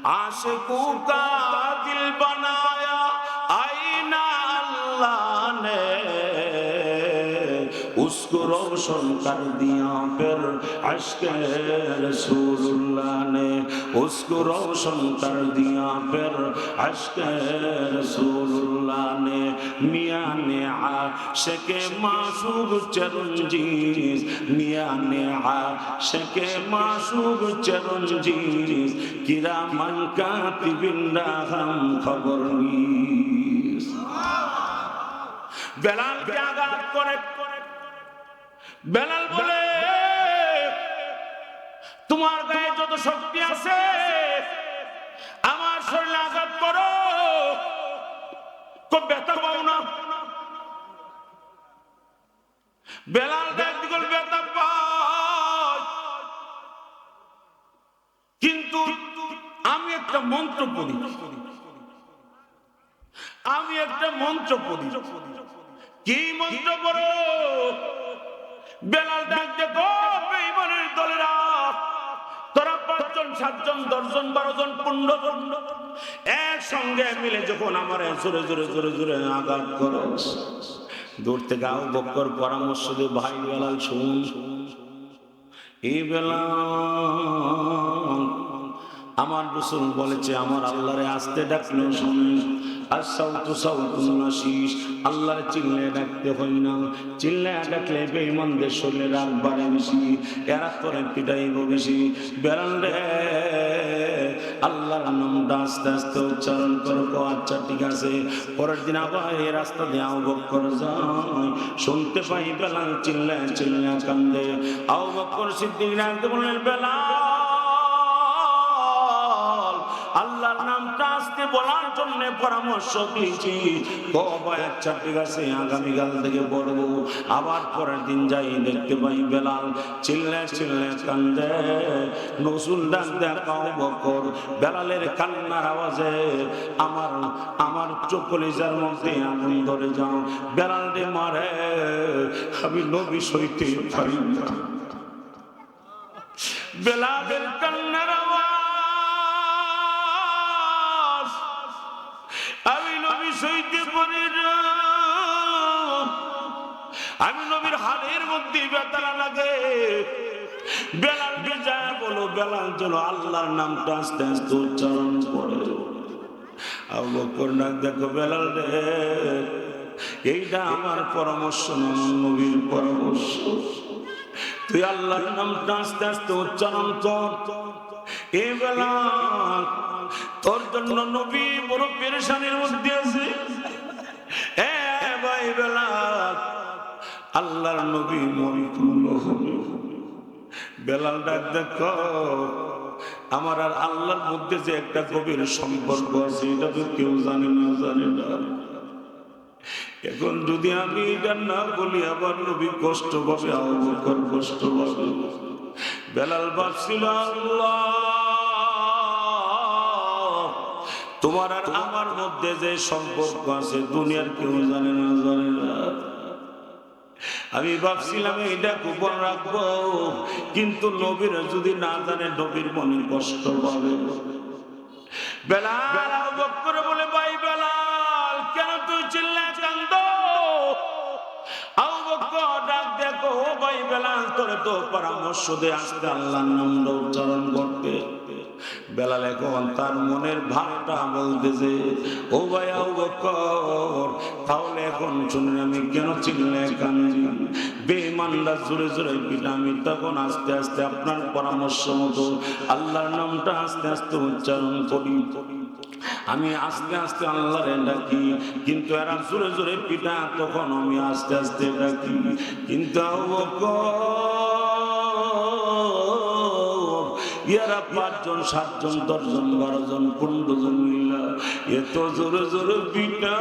आशिकों का दिल बनाया आईना کو روشن کر دیا پھر عشق رسول اللہ نے اس کو روشن کر دیا پھر عشق رسول اللہ نے میاں نے عاشق معصوب چرنجیز میاں نے عاشق معصوب چرنجیز کرامن کاتبین ہم خبر نیز বেলালকে আঘাত করে বেলাল বলে, তোমার গায়ে যত শক্তি আছে, আমার শরীরে আঘাত করো। ব্যথা পাও না। বেলাল একদিকে ব্যথা পায় কিন্তু আমি একটা মন্ত্র পড়ি। আমি একটা মন্ত্র পড়ি। কি মন্ত্র পড়ো? বেলাল ডাক দেখো বেঈমানের দলেরা, তোরা পাঁচজন, সাতজন, দশজন বারো জন পনেরো জন একসঙ্গে মিলে যখন আমার জোরে জোরে জোরে জোরে আঘাত করো, দূর থেকে আউ বক্কর পরামর্শ দিয়ে, ভাই বেলাল, শুন, এই বেলাল, আমার রসুল বলেছে, আমার আল্লাহরে আসতে ডাকলেও শুনে আর ডাকতে না। ডাকলে বেশি। আল্লাহর নামটা আস্তে আস্তে উচ্চারণ করো, কো আচ্ছা ঠিক আছে। পরের দিন আবার এই রাস্তা দিয়ে আউ বক্কর যায়। শুনতে পাই বেলাল চিল্লে চিল্লে কান্দে। সিদ্দিক রাখতে বললেন, বেলাল, আল্লাহর নামটা আসতে বলার জন্য পরামর্শ দিয়েছি। আচ্ছা ঠিক আছে আগামীকাল থেকে পড়ব। আবার পরের দিন যাই দেখতে পাই বেলাল। চিল্লে চিল্লে কান্দে নসুল ডাক দেখাও বকর। বেলালের কান্নার আওয়াজে আমার আমার চোখলিজার মধ্যে আগুন ধরে যাও। বেলাল রে মারে, আমি নবী সইতে পারি না। বেলালের কান্নার আওয়াজ সইতে পারি আমি নবীর হাড়ের মধ্যে বেতারা লাগে। বেলাল যায় বলো, বেলাল চলো আল্লাহর নামটা আস্তে আস্তে উচ্চারণ করে। দেখো বেলাল রে, এইটা আমার পরামর্শ নবীর পরামর্শ। তুই আল্লাহর নামটা আস্তে আস্তে উচ্চারণ কর। এ বেলা তোর জন্য নবী বড় পেরেশানির মধ্যে আছে। ভাই বেলা আল্লাহর নবী মরিকুল বেলাল ডাক, দেখো, আমার আর আল্লাহর মধ্যে যে একটা গভীর সম্পর্ক আছে, এটা তো কেউ জানে না জানে না। এখন যদি আমি এটা না বলি, আবার নবী কষ্ট পাবে আবকর কষ্ট পাবে। বেলাল ভাবছিল আল্লাহ তোমার আর আমার মধ্যে যে সম্পর্ক আছে, দুনিয়ার কেউ জানে না জানে না। আমি ভাবছিলাম এটা গোপন রাখব। কিন্তু নবীর যদি না জানে, নবীর মনে কষ্ট পাবে। বেলাল বকর বলে, ভাই বেলাল, কেন তুই চিল্লা কান্দ দেখো ভাই বেলাল, তোরে তো পরামর্শ দে আজকে আল্লাহর নামটা উচ্চারণ করতে। বেলাল এখন তার মনের ভাবটা বলতেছে, ও ভাই আবু বকর তাহলে এখন শুনে আমি কেন চিল্লে কান্দি? বেঈমানরা জোরে জোরে আমি তখন আস্তে আস্তে আপনার পরামর্শ মতো আল্লাহর নামটা আস্তে আস্তে উচ্চারণ করি। আমি আস্তে আস্তে আল্লাহরে ডাকি, কিন্তু এরা জোরে জোরে পিটা, তখন আমি আস্তে আস্তে ডাকি। কিন্তু ইয়ারা পাঁচজন সাতজন দশজন বারো জন পনেরো জন মিলা এত জোরে জোরে পিটা।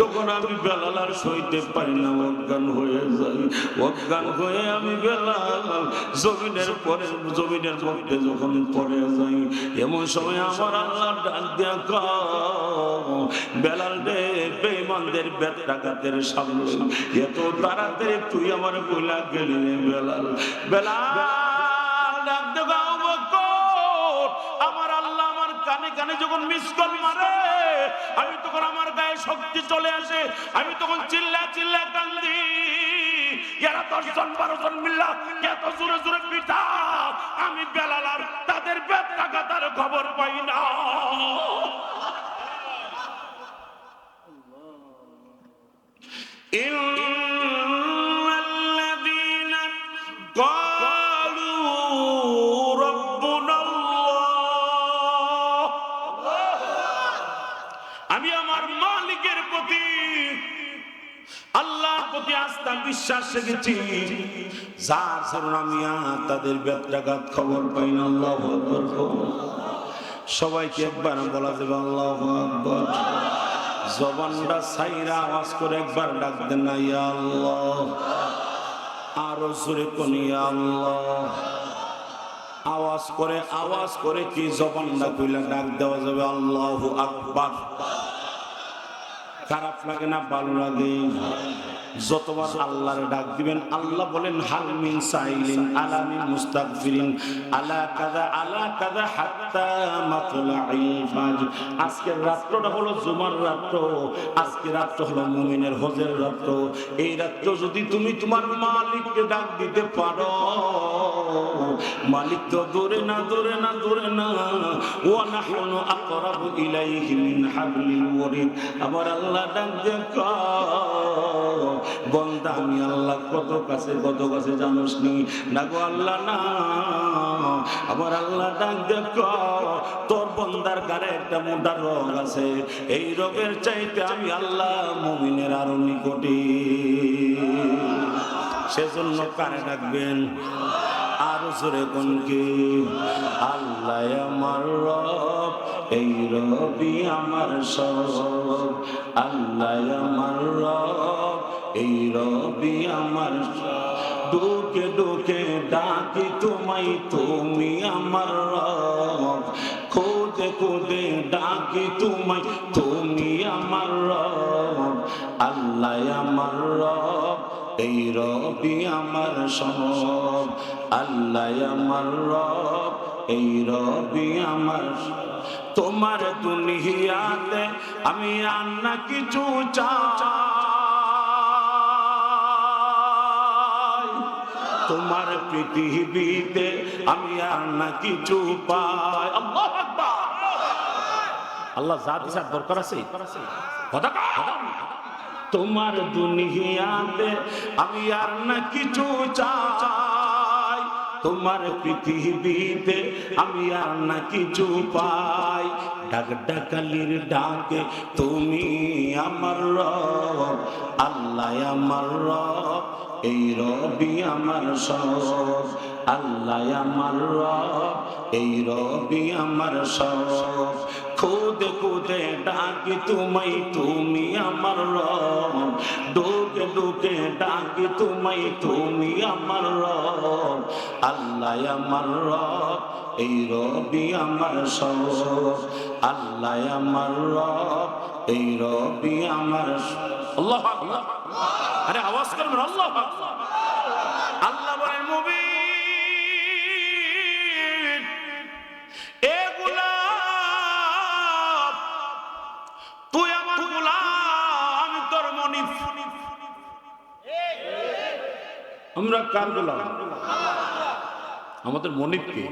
তখন আমি বেলাল আর সইতে পারি না, অজ্ঞান হয়ে যাই। অজ্ঞান হয়ে আমি বেলাল, জমিনের পরে, জমিনের মধ্যে যখন পড়ে যাই, এমন সময় আমার আল্লাহ ডাক দিয়া বেলাল রে, বেঈমানদের বেত্রাঘাতের সামনে, এত তাড়াতাড়ি তুই আমার বইলা গেলি রে বেলাল। বেলাল ডাক দেবো বকর কানে যখন মিস কল মারে আমি তখন আমার গায়ে শক্তি চলে আসে। আমি তখন চিল্লা চিল্লা কান্দি। এরা দশজন বারো জন মিল্লা এত জোরে জোরে পিঠা আমি বেলালার তাদের বেদ টাকাতার খবর পাই না। إن আস্থা বিশ্বাস রেখেছি। যার কারণ আমি তাদের ব্যত্যাঘাত খবর পাই না, আল্লাহ সবাইকে একবার বলা যাবে, আল্লাহ আকবর। জবানটা সাইরা আওয়াজ করে একবার ডাক দেন না, ইয়া আল্লাহ। আরও জোরে কোন, ইয়া আল্লাহ। আওয়াজ করে আওয়াজ করে কি জবানটা কইলা ডাক দেওয়া যাবে, আল্লাহু আকবার। খারাপ লাগে না, ভালো লাগে। যতবার আল্লাহর ডাক দিবেন, আল্লাহ বলেন, হাল মিন সাইলিন, আলা মিন মুস্তাগফিরিন, আলা কাদা আলা কাদা হাত্তা মাতলাইল ফাজর। আজকের রাত্রটা হলো জুমার রাত্র, আজকে রাত্র হলো মুমিনের হজের রাত্র। এই রাত্র যদি তুমি তোমার মালিককে ডাক দিতে পারো, মালিক তো দূরে না দূরে না দূরে না। ওয়া নাহনু আকরাবু ইলাইহি মিন হাবলিল ওয়ারিদ। আবার আল্লাহ ডাক দেখো বন্দা, আমি আল্লাহ কত কাছে কত কাছে জানোস নি না গো আল্লাহ, না। আমার আল্লাহ ডাক দেখো, তোর বন্দার গারে একটা মোটা রোগ আছে। এই রোগের চাইতে আমি আল্লাহ মুমিনের আরও নিকটে। সেজন্য কারে ডাকবেন? আর জোরে কোন কি? আল্লাহ আমার রব এই রবি আমার সব, আল্লাহ আমার রব। এই রবি আমার ডুকে ডুকে ডাকি তোমায়, তুমি আমার রব। খোদে খোদে ডাকি তোমায়, তুমি আমার রব। আল্লাহ আমার রব, এই রবি আমার সব। আল্লাহ আমার রব, এই রবি আমার তোমার দুনিয়াতে আমি আন্না কিছু চাই। তোমার পৃথিবীতে আমি আর না কিছু পাই। আল্লাহ যা দিশার দরকার আছে। তোমার দুনিয়াতে আমি আর না কিছু চাই। তোমার পৃথিবীতে আমি আর না কিছু পাই। ডাক ডাকালির ডাকে তুমি আমার রব, আল্লাহ আমার রব, এই রবি আমার সব। আল্লাহ আমার রব, এই রবি আমার সব। খুদে খুদে ডাকি তুমি তুমি আমার রব। ডুকে ডুকে তুমি তুমি আমার রব। আমার রব, এই রবি আমার সব। আল্লাহ আমার রব, এই রবি আমার আরে আওয়াজ করবেন। আল্লাহ আমরা কার গোলাম? আমাদের মনিফকে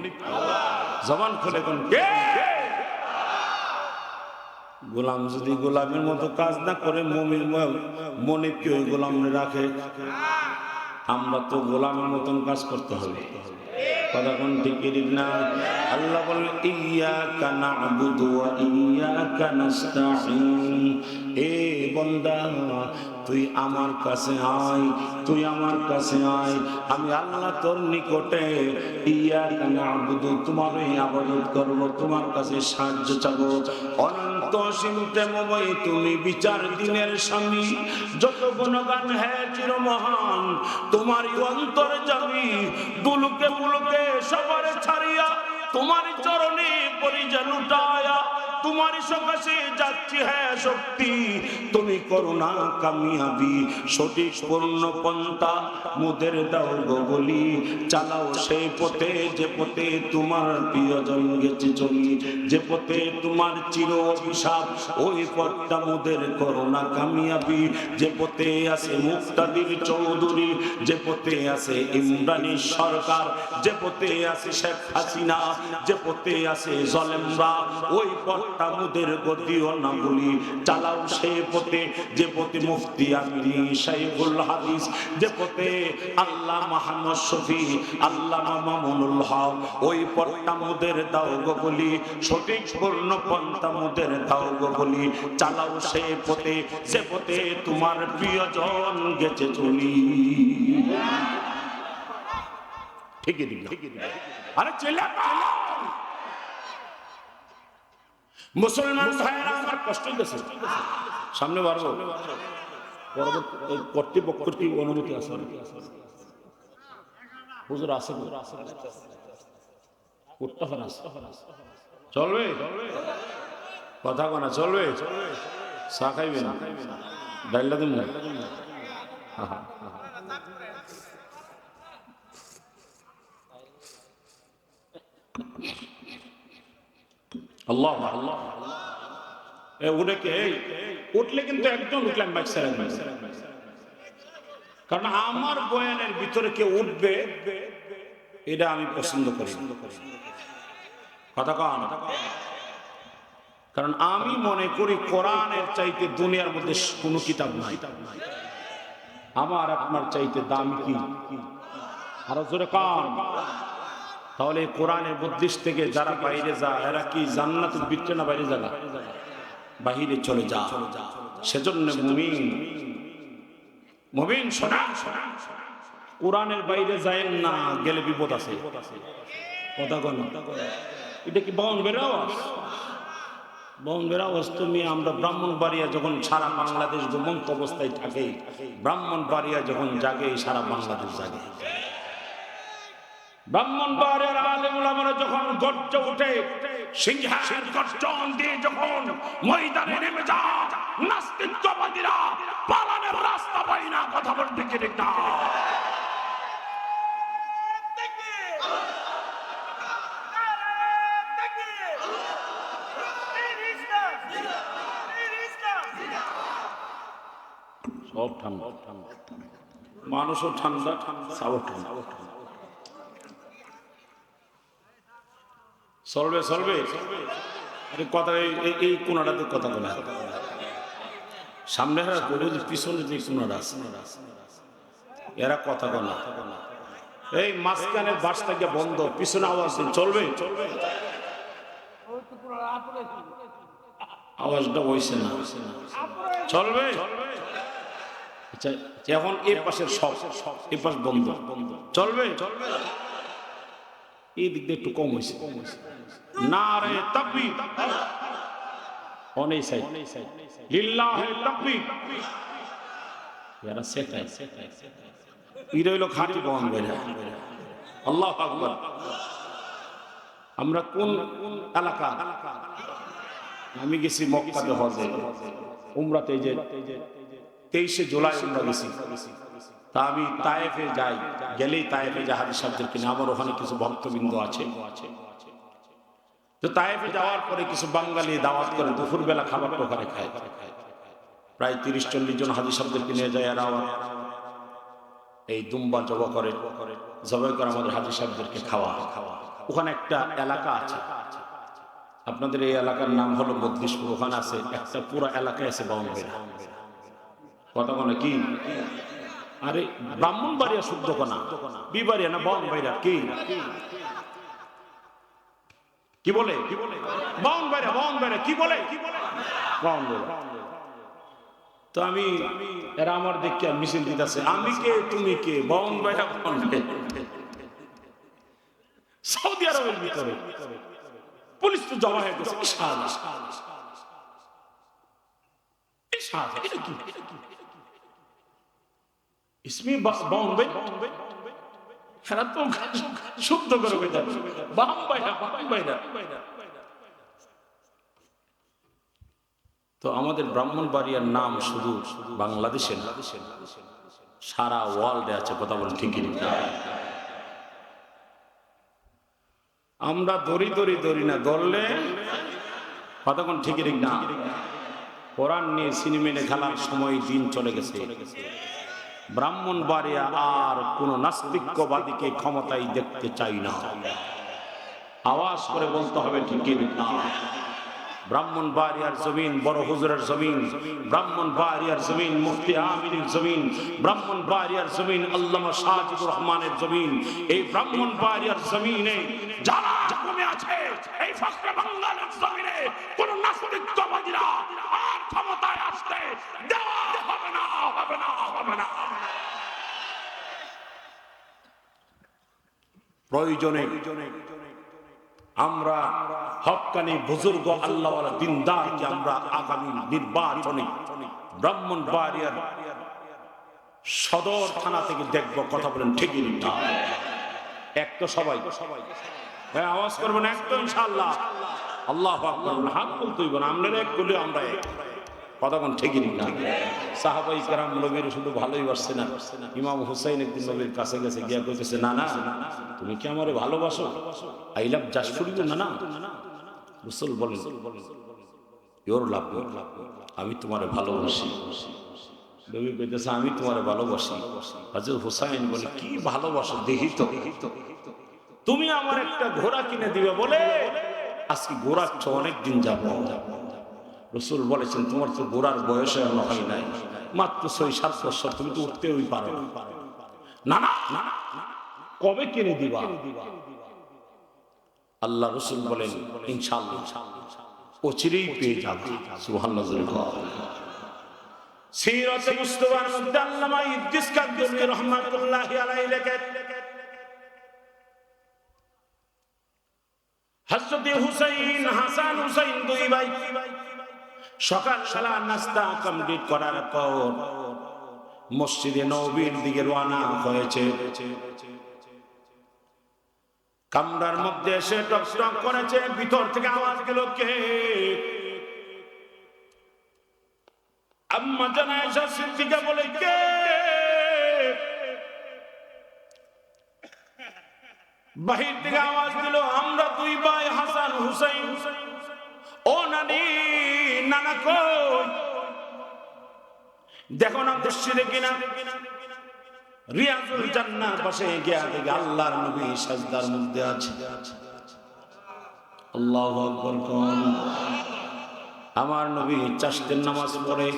জবান খুলে কে? গোলাম যদি গোলামের মতো কাজ না করে মমির মনিবকে ওই গোলাম রাখে? আমরা তো গোলামের মতন কাজ করতে হবে। কথা আল্লাহ তুই আমার কাছে আয়, তুই আমার কাছে আয়। আমি আল্লাহ তোর নিকটে ইয়াকা না'বুদু তোমার আবাদত করব, তোমার কাছে সাহায্য চাবো। তুমি বিচার যত হ্যাঁ চির মহান তোমারই মুলুকে ছাড়িয়া তোমার চরণে পরিজা লুটায়া তোমারই সকাশে যাচ্ছি হ্যাঁ শক্তি। তুমি করো না কামিয়াবি, সঠিক পূর্ণ পন্থা মোদের দাও গো বলি। চালাও সেই পথে, যে পথে তোমার প্রিয়জন গেছে চলি। যে পথে তোমার চির অভিশাপ, ওই পথটা মোদের করো না কামিয়াবি। যে পথে আছে মুক্তাদির চৌধুরী, যে পথে আছে ইমরানি সরকার, যে পথে আছে শেখ হাসিনা, যে পথে আছে জলেমরা, ওই পথটা মোদের গতিও না বলি চালাও সে পথে, যে পথে মুফতি আমিনী শাইখুল হাদিস, যে পথে আল্লাহ মাহমদ শফি আল্লাহ মামুনুল হক। ওই পথটা মোদের দাও গো বলি সঠিক পূর্ণ পন্থা মোদের দাও গো বলি চালাও সে পথে, যে পথে তোমার প্রিয়জন গেছে চলি। ঠিকই দিল। আরে চেলা মুসলমান ভাইয়েরা আমার কষ্ট হইতেছে সামনে বাড়বো। কর্তৃপক্ষের কি অনুমতি আছে? হুজুর আছে করতে হবে না চলবে? কথা কনা চলবে? চা খাইবে না ডাইলটা দিন আল্লাহ আল্লাহ এ, উঠে কে? উঠলে কিন্তু একজন উঠলাম, বাইক স্যার কারণ আমার বয়ানের ভিতরে কেউ উঠবে, এটা আমি পছন্দ করি কথা কন। কারণ আমি মনে করি কোরআনের চাইতে দুনিয়ার মধ্যে কোনো কিতাব নাই। আমার আপনার চাইতে দাম কি? আরও জোরে কন। তাহলে এই কোরআনের বদ্রিশ থেকে যারা বাইরে যায়, এরা কি জান্নাতের ভিতরে না বাইরে যাবে বাহিরে চলে যা। সেজন্য মুমিন মুমিন শোনা কোরআনের বাইরে যায় না, গেলে বিপদ আছে। কথা কন। এটা কি বন বের বন বের তুমি আমরা ব্রাহ্মণ বাড়িয়া যখন সারা বাংলাদেশ ঘুমন্ত অবস্থায় থাকে ব্রাহ্মণ বাড়িয়া যখন জাগে, সারা বাংলাদেশ জাগে। ব্রাহ্মণ বাড়িয়ার আলেমুল আমরা যখন গর্জ উঠে সিংহের গর্জন দিয়ে যখন ময়দানে নেমে যা নাস্তিকবাদীরা পালানের রাস্তা পাই না কথা বলতে কি ঠিক না। সব ঠান্ডা। মানুষও ঠান্ডা সাবর ঠান্ডা। চলবে চলবে কথা, এই- এই- কোনাটাতে কথা বলা। সামনে পিছনে যে কোনাটা আছে। এরা কথা বলা এই মাঝখানের বাসটা গিয়ে বন্ধ, পিছনে আওয়াজ নেই। চলবে? আওয়াজটা বইছে না। চলবে? আচ্ছা এখন এ পাশের সব, এ পাশ বন্ধ। চলবে? চলবে এই দিক দিয়ে একটু কম হয়েছে না রে তাকবি অনেক সাইড। লিল্লাহে তাকবি এরা সেটাই। ই রইল খাঁটি বহন বেরা আল্লাহ আকবার। আমরা কোন এলাকা আমি গেছি মক্কাতে হজে। উমরাতে যে তেইশে জুলাই আমরা গেছি। তা আমি তায়েফে যাই। গেলেই তায়েফে জাহাদি সাহেবদের কিনে আমার ওখানে কিছু ভক্তবৃন্দ আছে। তো তায়েফে যাওয়ার পরে কিছু বাঙালি দাওয়াত করে দুপুরবেলা খাবারটা ওখানে খায়। প্রায় তিরিশ, চল্লিশ জন হাজি সাহেবদেরকে নিয়ে যায় এরা এই দুম্বা জবা করে জবাই করে আমাদের হাজি সাহেবদেরকে খাওয়া। খাওয়া ওখানে একটা এলাকা আছে। আপনাদের এই এলাকার নাম হলো বদ্রিশপুর ওখানে আছে, একটা পুরো এলাকায় আছে বাউন্ডারি কথা বলে কি? আরে ব্রাহ্মণ বাড়িয়া শুদ্ধ কনা বিবাড়িয়া না বাউন বাইরা কি? কি বলে? বাউন বাইরা বাউন বাইরা কি বলে? বাউন বাইরা তো আমি, এরা আমার দেখে মিছিল দিতেছে। আমি কে, তুমি কে? বাউন বাইরা বাউন সৌদি আরবের ভিতরে। পুলিশ তো জমা হয়ে গেছে ইশারা ইশারা এটা এরা তো শুদ্ধ করে তো আমাদের ব্রাহ্মণবাড়িয়ার নাম শুধু বাংলাদেশে সারা ওয়ার্ল্ডে আছে, কথা বলেন ঠিকই আমরা দড়ি দড়ি দড়ি না দৌড়লে কতক্ষণ ঠিকই ঠিক না কোরআন নিয়ে সিনেমেনে খেলার সময় দিন চলে গেছে। ব্রাহ্মণবাড়িয়া আর কোন নাস্তিক্যবাদীকে ক্ষমতায় দেখতে চাই না। আওয়াজ করে বলতে হবে ঠিকই ব্রাহ্মণ বাড়িয়ার জমিন, বড় হুজুরের জমিন ব্রাহ্মণ বাড়িয়ার জমিন, মুফতি আমিনের জমিন ব্রাহ্মণ বাড়িয়ার জমিন, আল্লামা সাজিদুর রহমানের জমিন। এই ব্রাহ্মণ বাড়িয়ার জমিনে যারা কমে আছে, এই ফখরে বাংলার জমিনে কোন নাস্তিকবাদীরা আর ক্ষমতায় আসতে দেওয়া হবে না হবে না হবে না। প্রয়োজনে আমরা হকানি বুজুর্গ আল্লাহ দিনদারকে আমরা আগামী নির্বাচনে ব্রাহ্মণ বাড়িয়ার সদর থানা থেকে দেখব, কথা বলেন ঠিকই এক তো সবাই। হ্যাঁ আওয়াজ করবেন এক তো ইনশাআল্লাহ। আল্লাহ আকবার, হাত বলতে আমরা এক করলে আমরা এক। কতক্ষণ ঠিকই না। সাহাবাই কারাম নবীর শুধু ভালোই বাসছে না। ইমাম হুসাইন একদিন নবীর কাছে গেছে, গিয়া কইতেছে, না না, তুমি কি আমারে ভালোবাসো? I love just for you, না না। রসুল বলেন। ইওর লাভ আমি তোমারে ভালোবাসি। নবী কইতেছে, আমি তোমারে ভালোবাসি। হযরত হুসাইন বলে, কি ভালোবাসো দেখি তো। তুমি আমার একটা ঘোড়া কিনে দিবে বলে? আজকে ঘোড়ার অনেক দিন যাব রসুল বলেছেন, তোমার তো গোড়ার বয়সে এখনও হয় নাই। মাত্র ছয়, সাত বছর তুমি তো উঠতেই পারো না। কবে কিনে দিবা? আল্লাহ রসুল বলেন ইনশাল্লাহ অচিরেই পেয়ে যাবে। সুবহানাল্লাহ সিরাতে মুস্তাফার মধ্যে আল্লামা ইদ্রিস কাদুমি রাহমাতুল্লাহি আলাইহি লেখেন, হযরত হুসাইন, হাসান হুসাইন দুই ভাই সকাল সালা নাস্তা কমপ্লিট করার পর মসজিদে নবীর দিকে রওনা হয়েছে। কামরার মধ্যে এসে টক টক করেছে, ভিতর থেকে আওয়াজ গেল কে? আম্মা জানা এসা সিদ্দিকা বলে, কে? বাহির থেকে আওয়াজ দিল, আমরা দুই ভাই হাসান হুসাইন হুসাইন। ও নানি, নানা কই? দেখো না মসজিদে কিনা? রিয়াজুল পাশে গিয়া দেখে আল্লাহর নবী সাজদার মধ্যে আছে। আল্লাহু আকবার কোন। আমার নবী চাষতের নামাজ পড়ে,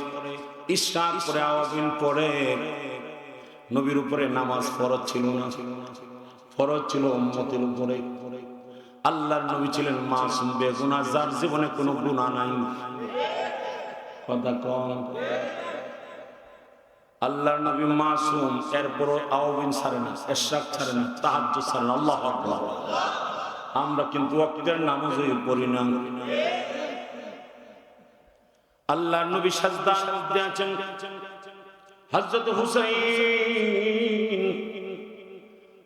ইশরাক পরে আওয়াবিন পড়ে। নবীর উপরে নামাজ ফরজ ছিল না। ফরজ ছিল উম্মতের উপরে। আল্লাহর নবী ছিলেন মাসুম বেগুনা, যার জীবনে কোনো গুণা নাই। কথা কম। আল্লাহর নবী মাসুম, এরপরও আওবিন ছাড়ে না, এশরাক ছাড়ে না, তাহাজ্জুদ ছাড়ে না, আল্লাহ আমরা কিন্তু ওয়াক্তের নামাজই পড়ি না। আল্লাহর নবী সাজদার মধ্যে হযরত হুসাইন।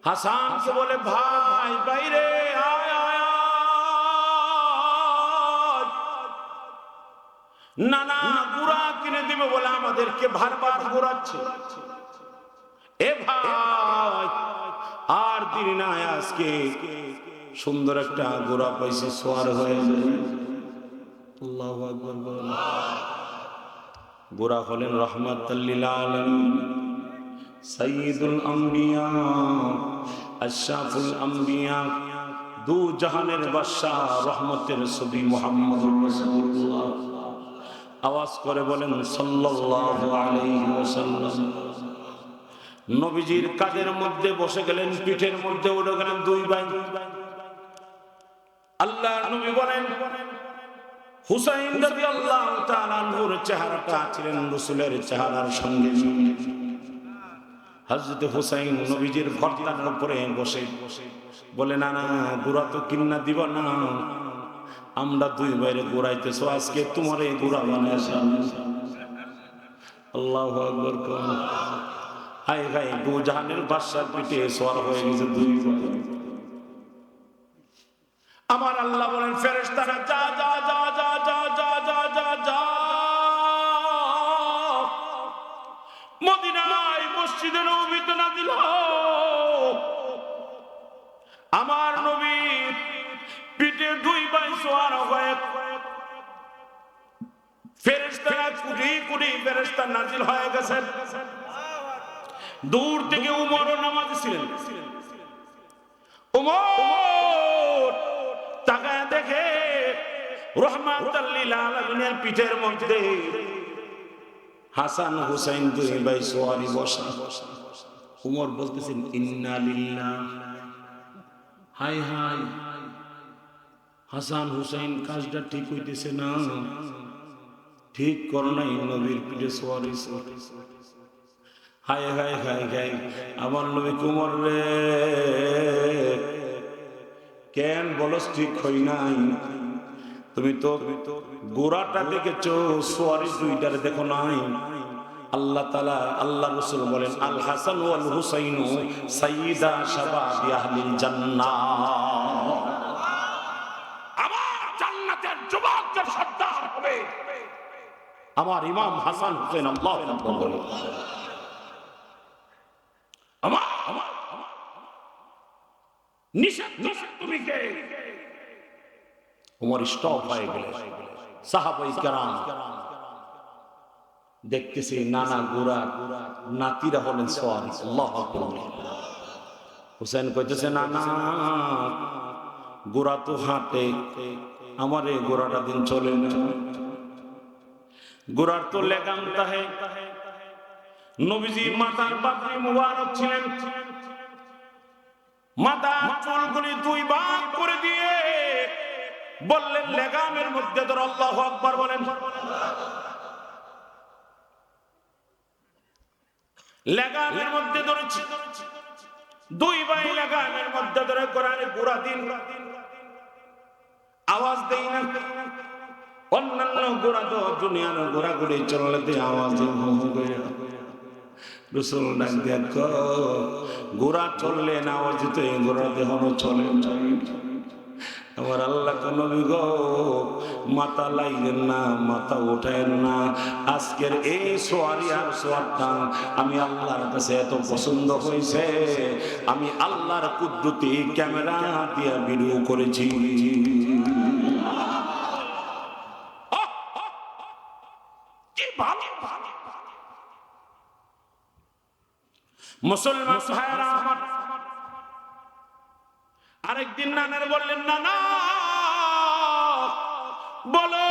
হাসানকে বলে, ভাই, বাইরে। না না গুড়া কিনে দিবে বলে আমাদেরকে ভারবার ঘোরাচ্ছে। এ ভাই, আর দিন নাই আজকে। সুন্দর একটা গোড়া পাইছে, সোয়ার হয়ে বলেন। গোড়া হলেন রহমাতাল্লিল আলামিন সঈদুল আম্বিয়া, আশরাফুল আম্বিয়া, দু জাহানের বাদশাহ রহমতের ছবি মোহাম্মদ রাসূলুল্লাহ। আওয়াজ করে বলেন নবীজির কাদের মধ্যে বসে গেলেন, পিঠের মধ্যে উঠে গেলেন দুই ভাই। আল্লাহ নবী বলেন, হুসাইন রাদিয়াল্লাহু তাআলা আনহুর চেহারাটা ছিলেন রাসূলের চেহারার সঙ্গে। মিল। হজরত হুসাইন নবীজির গর্দানের উপরে বসে। বলে, না না গুড়া তো কিন্না দিব না। আমরা দুই বাইরে ঘুরাইতেছো, আজকে তোমার এই ঘোরা মানে আল্লাহ দুজাহানের পিঠে হয়ে গেছে দুই আমার আল্লাহ বলেন, ফেরেশতারা, যা যা যা যা যা যা যা যা যা। মদিনায় মসজিদের অভিজ্ঞতা দিল আমার দূর থেকে উমর নামাজ ছিলেন। উমর তাকায় দেখে রহমাতুল্লিল পিঠের মধ্যে হাসান হুসাইন দুই ভাই সোয়ারি বসা। উমর বলতেছেন, ইন্না লিল্লাহ। হাই হাই হাসান হুসাইন কাজটা ঠিক হইতেছে না। ঠিক করো নাই নবীর পিঠে সোয়ারি হায় হায় হায় হায়, আমার নবী কুমর রে। কেন বলস ঠিক হই নাই? তুমি তো গোড়াটা দেখেছ সোয়ারি দুইটারে দেখো নাই। আল্লাহ তালা আল্লাহ রসুল বলেন, আল হাসান ওয়াল হুসাইন শাবাবি আহলিল জান্নাহ। আমার ইমাম হাসান হুসেন আল্লাহ আমার আমার দেখতেছি নানা গোড়া নাতিরা হলেন আল্লাহ হুসেন কইতেছে না না গোড়া তো হাঁটে। আমার এই গোড়াটা দিন চলে না। গোড়ার তো লেগাম তাহে। নবীজি মাতার বাপরি মুবারক ছিলেন। মাথা চুলগুলি দুই ভাগ করে দিয়ে বললেন, লেগামের মধ্যে ধর, আল্লাহ আকবার বলেন। লেগামের মধ্যে ধরেছি। দুই ভাই লেগামের মধ্যে ধরে কোরআনে পুরা দিন। আওয়াজ দেই না। অন্যান্য গোড়া তো দুনিয়ার গুড়ি চলতে আওয়াজ রসুল ডাক দেখ গোড়া চললে না, আওয়াজ তো এই গোড়া দেহনো চলে আমার আল্লাহ কোন গো, মাথা লাইলেন না, মাথা ওঠায়েন না। আজকের এই সোয়ারি আর সোয়ারটা আমি আল্লাহর কাছে এত পছন্দ হয়েছে আমি আল্লাহর কুদ্রুতি ক্যামেরা দিয়ে ভিডিও করেছি কি ভালো ভালো মুসলমান ভাইরা আমার। আরেকদিন নানার বললেন না না বলো,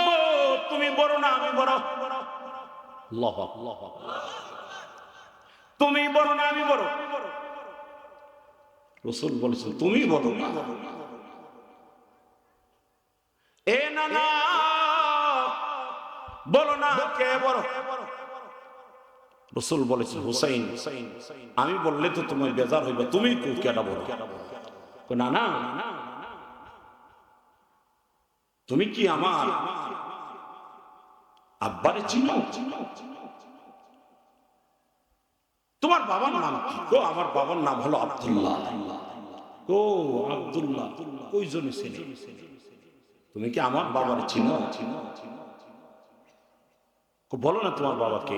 তুমি বড় না, আমি বড়। তুমি বড় না, আমি বড়। রসুল বলেছেন, তুমি বড় না। এ না না বলো না, কে বড়? রসুল বলেছেন, হুসাইন, আমি বললে তো তুমি বেজার হইবে তুমি কেটা বলো? না না, তুমি কি আমার আব্বারে চিনো? তোমার বাবার নাম কি? ও আমার বাবার নাম হলো আব্দুল্লাহ। ও আব্দুল্লাহ কইজনে ছেলে তুমি কি আমার বাবার চিনো? বলো না তোমার বাবাকে।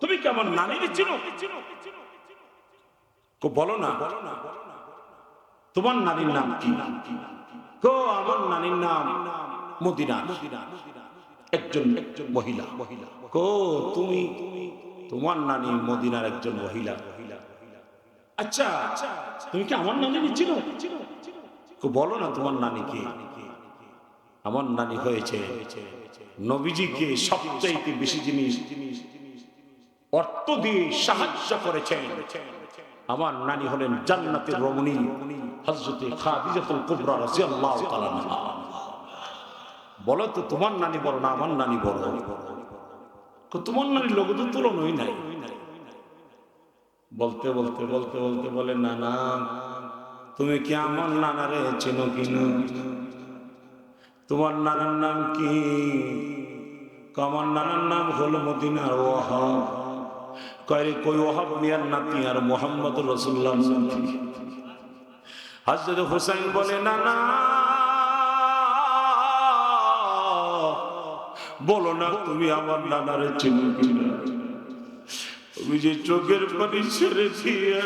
তুমি কি আমার নানির চিনো কো, বলো না। তোমার নানির নাম কি? কো, আমার নানির নাম মদিনা। একজন একজন মহিলা। মহিলা কো, তুমি, তোমার নানি মদিনার একজন মহিলা। আচ্ছা তুমি কি আমার নানি কো, বলো না তোমার নানি কি? আমার নানি হয়েছে নবীজিকে সবচাইতে বেশি জিনিস জিনিস অর্থ দিয়ে সাহায্য করেছেন। আমার নানি হলেন জান্নাতের রমণী, হযরতে খাদিজাতুল কুবরা রাদিয়াল্লাহু তাআলা বলো তো, তোমার নানি বড় না আমার নানি বড়? তোমার নানি লোক তো তুলনই নাই। বলতে বলতে বলতে বলতে বলে, নানা, তুমি কি আমার নানারে চেনো কিনো? তোমার নানার নাম কি, আমার নানার নাম হলো মদিনার ওয়াহাব। কয় কই ওহাব মিয়ার নাতি আর মোহাম্মদ রসুল্লাহ হাজরত হুসাইন বলে, না না, বলো না, তুমি আমার নানারে চিনো কিনা তুমি যে চোখের পানি ছেড়ে দিয়ে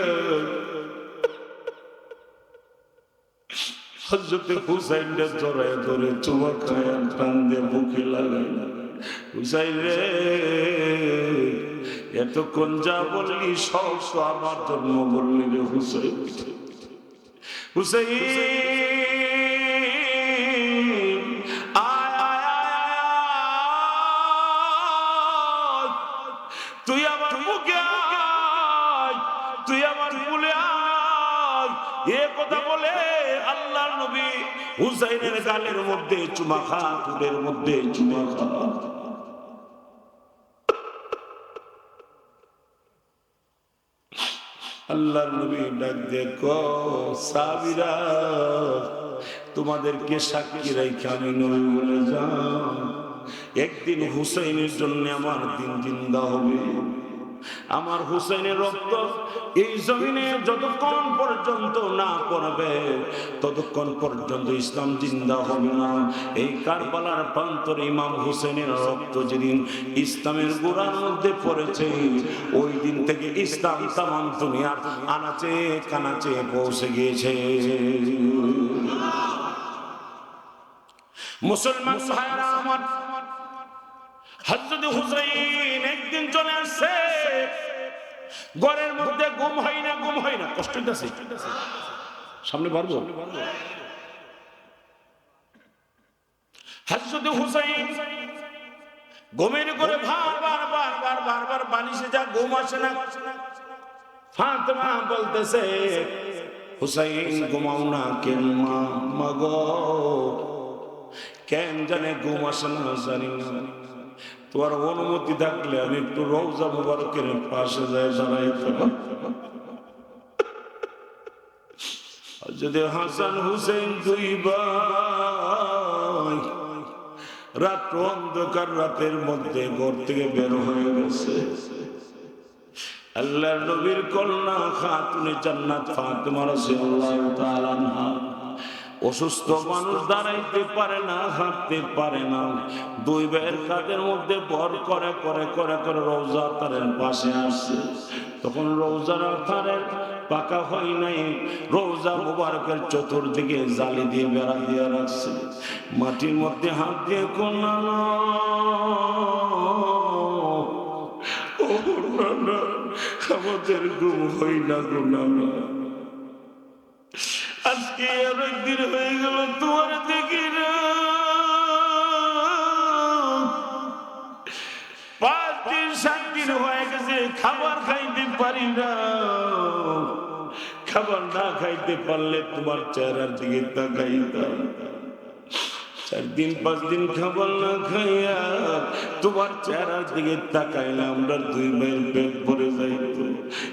হজরতে হুসাইনটা জড়ায় ধরে চুমা খায় টান দিয়ে মুখে লাগাই হুসাইন রে এতক্ষণ যা বললি সব তো আমার জন্ম বললি রে হুসাইন। তুই কথা বলে আল্লাহ হুসাইনের গালের মধ্যে চুমা খা কুলের মধ্যে চুমা খা আল্লাহর নবী ডাক দেখো সাবিরা, তোমাদেরকে সাক্ষী রাখি আমি নবী বলে যা একদিন হুসাইনের জন্য আমার দিন জিন্দা হবে। আমার হুসাইনের রক্ত এই জমিনে যতক্ষণ পর্যন্ত না পড়বে, ততক্ষণ পর্যন্ত ইসলাম জিন্দা হবে না। এই কারবালার প্রান্তর ইমাম হুসেনের রক্ত যেদিন ইসলামের গোড়ার মধ্যে পড়েছে, ওই দিন থেকে ইসলাম তামাম দুনিয়ার আনাচে কানাচে পৌঁছে গিয়েছে। মুসলমান ভাইরা আমার হজরত হুসাইন একদিন চলে আসছে। ঘরের মধ্যে ঘুম হয় না, ঘুম হয় না। কষ্ট হইতাছে। সামনে পারব হজরত হুসাইন ঘুমের করে ভার বার বার বার বার বার বালিশে যা ঘুম আসে না। ফাতেমা বলতেছে, হুসাইন, ঘুমাও না কেন মা? মাগো কেন জানে ঘুম আসে না জানি না। তোমার অনুমতি থাকলে আমি একটু রৌজা মুবারকের পাশে যাই দাঁড়াইতে যদি হাসান হুসেন দুই ভাই রাত অন্ধকার, রাতের মধ্যে ঘর থেকে বের হয়ে গেছে। আল্লাহ নবীর কন্যা খাতুনে জান্নাত ফাতেমা রাদিয়াল্লাহু তাআলা আনহা। অসুস্থ মানুষ দাঁড়াইতে পারে না, হাঁটতে পারে না। দুই ভাইয়ের কাদের মধ্যে ভর করে করে করে করে রোজা তারের পাশে আসছে। তখন রোজার তারের পাকা হয় নাই। রোজা মুবারকের চতুর্দিকে জালি দিয়ে বেড়া দিয়ে রাখছে। মাটির মধ্যে হাত দিয়ে কন্যা ও না, আমাদের ঘুম হই না গুনা আজকে অনেকদিন হয়ে গেল তোমার দেখি না। পাঁচ দিন, সাত দিন হয়ে গেছে, খাবার খাইতে পারি না। খাবার না খাইতে পারলে তোমার চেহারার দিকে তাকাইতাম চার দিন, পাঁচ দিন খাবার না খাইয়া তোমার চেহারার দিকে তাকাইলে আমরা দুই ভাইয়ের পেট ভরে যাইত।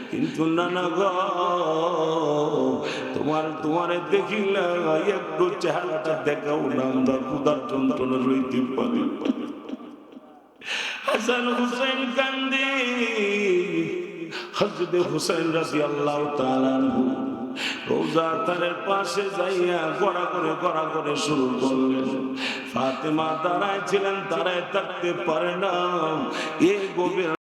কিন্তু নানা গ তোমার তোমারে দেখিলে, একটু চেহারাটা দেখাও না, আমরা ক্ষুদার যন্ত্রণা রইতে পারি। হাসান হুসেন কান্দি হজরত হুসেন রাজি আল্লাহ রোজা তারের পাশে যাইয়া গড়া করে গড়া করে শুরু করলেন। ফাতেমা দাঁড়ায় ছিলেন, দাঁড়ায় থাকতে পারে না। এই গভীর